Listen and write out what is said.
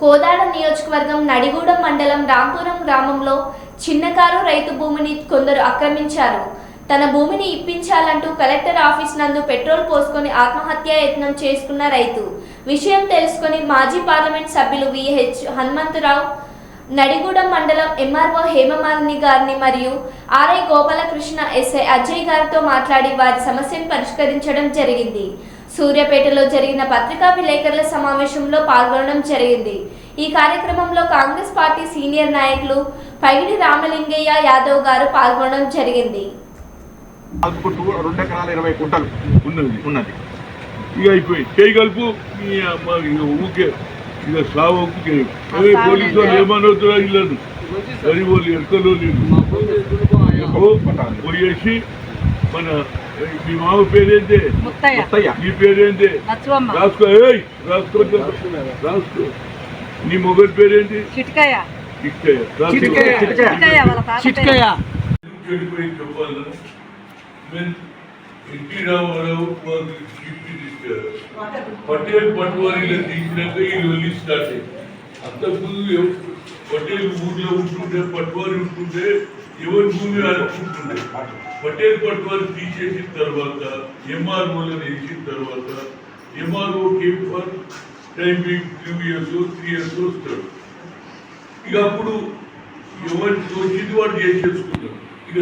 కోదాడ నియోజకవర్గం నడిగూడెం మండలం రాంపురం గ్రామంలో చిన్నకారు రైతు భూమిని కొందరు ఆక్రమించారు. తన భూమిని ఇప్పించాలంటూ కలెక్టర్ ఆఫీస్ నందు పెట్రోల్ పోసుకొని ఆత్మహత్య యత్నం చేసుకున్న రైతు. విషయం తెలుసుకొని మాజీ పార్లమెంట్ సభ్యులు విహెచ్ హనుమంతరావు నడిగూడెం మండలం ఎంఆర్ఓ హేమమాలిని గారిని మరియు ఆర్ఐ గోపాలకృష్ణ ఎస్ఐ అజయ్ గారితో మాట్లాడి వారి సమస్యను పరిష్కరించడం జరిగింది. సూర్యాపేటలో జరిగిన పత్రికా విలేకరుల సమావేశంలో పాల్గొనడం జరిగింది. ఈ కార్యక్రమంలో కాంగ్రెస్ పార్టీ సీనియర్ నాయకులు పైడి రామలింగయ్య యాదవ్ గారు పాల్గొనడం జరిగింది. రెండు ఎకరాల ఇరవై కుంటలు ఉన్నది. ఉన్నది. ఇక ఇప్పుడు చేయి కలుపు ఊకే ఇక సావు అదే పోలీసు వాళ్ళు ఏమనవుతున్నా ఇల్లను అది వాళ్ళు ఎక్కడో లేదు. పోయేసి మన మీ మామ పేరేంటే? నీ పేరేంటి? రాసుకో రాసుకో రాసుకో. నీ మొగల్ పేరేంటి? చిటికయ్య. ఇక్కయ్య రాసుకో. చిటికయ్య. ఎన్టీ రామారావు వారు చీఫ్ మినిస్టర్ పటేల్ పట్వారీలో తీసినాక ఈ లొల్లి స్టార్ట్ అయింది. అంతకుముందు పటేల్ ఊర్లో ఉంటుండే పట్వారీ ఉంటుండే ఎవరి భూమి ఆడుకుంటుండే పటేల్ పట్వారీ తీసేసిన తర్వాత ఎంఆర్ఓలను వేసిన తర్వాత MRO came for timing two years three years వస్తాడు. ఇక అప్పుడు ఎవరికి వచ్చింది వాడు చేసేసుకున్నాడు ఇక